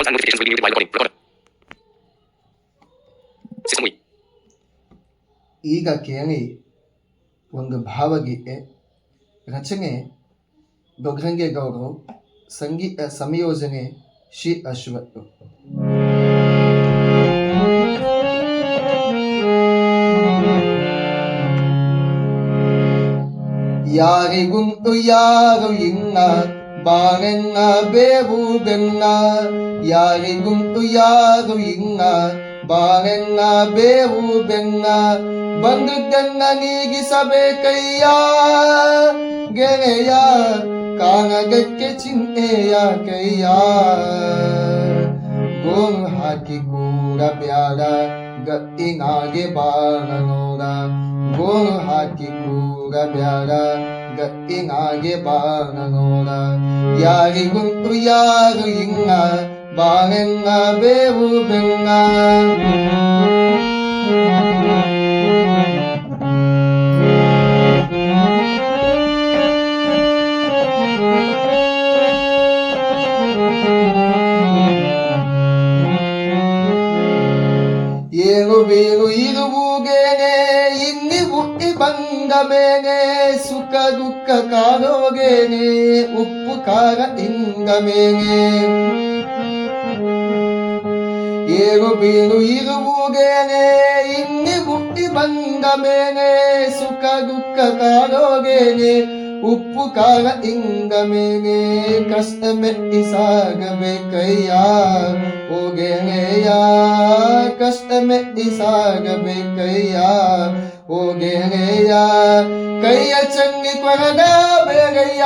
Calls and notifications will be muted while recording. Recorder. System we. ಈಗ ಕೇಳಿ ಒಂದು ಭಾವಗೀತೆ ರಚನೆ ದೊಗ್ರಂಗೇಗೌಡರು ಸಂಗೀತ ಸಂಯೋಜನೆ ಶ್ರೀ ಅಶ್ವತ್ ಯಾರಿಗುಂಟು ಯಾರು ಇನ್ನ ಬಾನೆನ್ನ ಬೇವು ಬೆನ್ನ ಯಾರಿಗುಂಟು ಯಾರು ಇನ್ನ ಬಾನೆನ್ನ ಬೇವು ಬೆನ್ನ ಬಂದುದನ್ನ ನೀಗಿಸಬೇಕಯ್ಯ ಗೆಳೆಯ ಕಾನಗಕ್ಕೆ ಚಿಂತೆಯ ಕೈಯ ಗೋನು ಹಾಕಿ ಕೂಡ ಬ್ಯಾಡ ಗಟ್ಟಿನಾಗೆ ಬಾಣ ನೋಡ ಗೋನು ಹಾಕಿ ಕೂಡ ಬ್ಯಾಡ ಗಟ್ಟಿನಾಗೆ ಬಾಣ ನೋಡ ಯಾರಿಗುಂಟು ಯಾರು ಇನ್ನ ಬಾನೆನ್ನ ಬೇವು ಬೆನ್ನ ಏರು ಬೀರು ಇರುವುಗೇನೆ ಇಲ್ಲಿ ಹುಟ್ಟಿ ಬಂದ ಮೇಲೆ ಸುಖ ದುಃಖ ಕಾರೋಗೇನೆ ಉಪ್ಪು ಖಾರ ತಿಂದ ಮೇಲೆ. ಏರು ಬೀರು ಇರುವುಗೇನೆ ಇನ್ನಿ ಹುಟ್ಟಿ ಬಂದ ಮೇಲೆ ಸುಖ ದುಃಖ ಕಾರೋಗೇನೆ ಉಪ್ಪು ಖಾರ ಇಂದ ಮೇಲೆ ಕಷ್ಟ ಮೆಟ್ಟಿ ಸಾಗಬೇಕಯ್ಯ ಹೋಗೇನೆಯ ಕಷ್ಟ ಮೆಟ್ಟಿ ಸಾಗಬೇಕಯ್ಯ ಹೋಗೇನೆಯ ಕೈಯ ಚಂಗಿ ಕೊರಗ ಬೇಗಯ್ಯ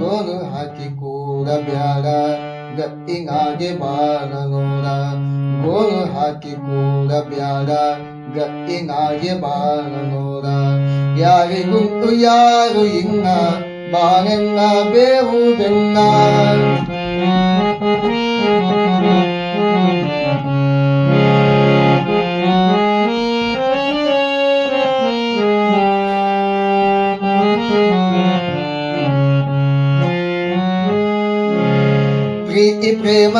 ಗೋನು ಹಾಕಿ ಕೂಡ ಬ್ಯಾಡ ಗಟ್ಟಿನಾಗೆ ಬಾರ ನೋಡ ಗೋನು ಹಾಕಿ ಕೂಡ ಬ್ಯಾಡ ಗಟ್ಟಿನಾಗೆ ಬಾರ ನೋಡ ಯಾರಿಗುಂಟು ಯಾರು ಇನ್ನ ಬಾನೆನ್ನ ಬೇವು ಬೆನ್ನ ಪ್ರೀತಿ ಪ್ರೇಮ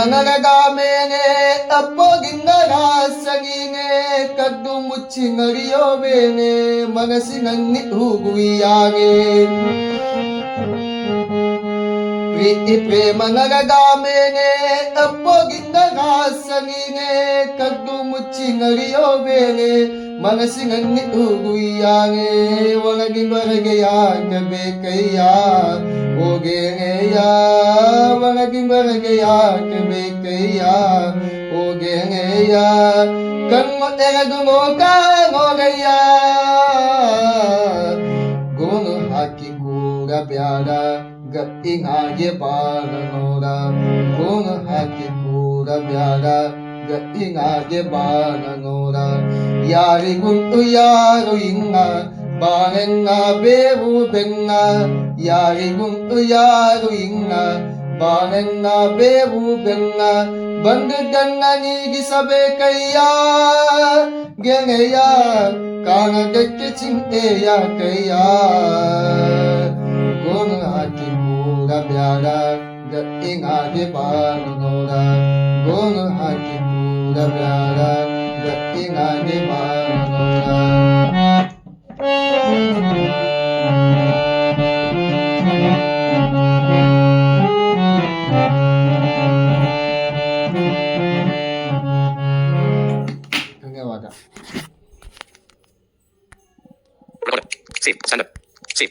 ಮೇಲೆ ಕದ್ದು ಮುಚ್ಚಿ ನಡಿಯೋಬೇನೆ ಮನಸ್ಸಿನಲ್ಲಿ ಹೂಗುವಿಯಾಗೆ ಪ್ರೀತಿ ಪ್ರೇಮ ನರಗ ಮೇಲೆ ತಪ್ಪೋಗಿಂದ ರಾಸಗೀನೆ ಕದ್ದು ಮುಚ್ಚಿ ನಡಿಯೋಬೇನೆ ಮನಸ್ಸಿನಲ್ಲಿ ಹೂಗುವಿಯಾಗೆ ಒಳಗಿ ಹೊರಗೆ ಯಾಕಬೇಕಯ್ಯ ಹೋಗೇನೆಯ ಒಳಗಿ ಹೊರಗೆ ಯಾಕಬೇಕಯ್ಯ ಹೋಗೇನೆಯ ಕಣ್ಣು ತೆರೆದು ನೋಕ ನೋಗಯ್ಯ ಗೋನು ಹಾಕಿ ಕೂಡ ಬ್ಯಾಡ ಗಟ್ಟಿನಾಗೆ ಬಾರ ನೋಡ ಗೋನು ಹಾಕಿ ಕೂಡ ಬ್ಯಾಡ ಗಟ್ಟಿನಾಗೆ ಬಾರ ನೋಡ ಯಾರಿಗುಂಟು ಯಾರು ಇನ್ನ ಬಾನೆನ್ನ ಬೇವು ಬೆನ್ನ ಯಾರಿಗುಂಟು ಯಾರು ಇನ್ನ ಬಾನೆನ್ನ ಬೇವು ಬೆನ್ನ ಬಂದುದನ್ನ ನೀಗಿಸಬೇಕಯ್ಯ ಗೆಳೆಯ ಕಾಣದಕ್ಕೆ ಚಿಂತೆಯ ಕೈಯ ಗೋನು ಹಾಕಿ ಕೂಡ ಬ್ಯಾಡ ಗಟ್ಟಿನಾಗೆ ಬಾರ ನೋಡ ಗೋನು ಹಾಕಿ ಕೂಡ ಬ್ಯಾಡ ಗಟ್ಟಿನಾಗೆ ಬಾರ Sí, Sandra. Sí.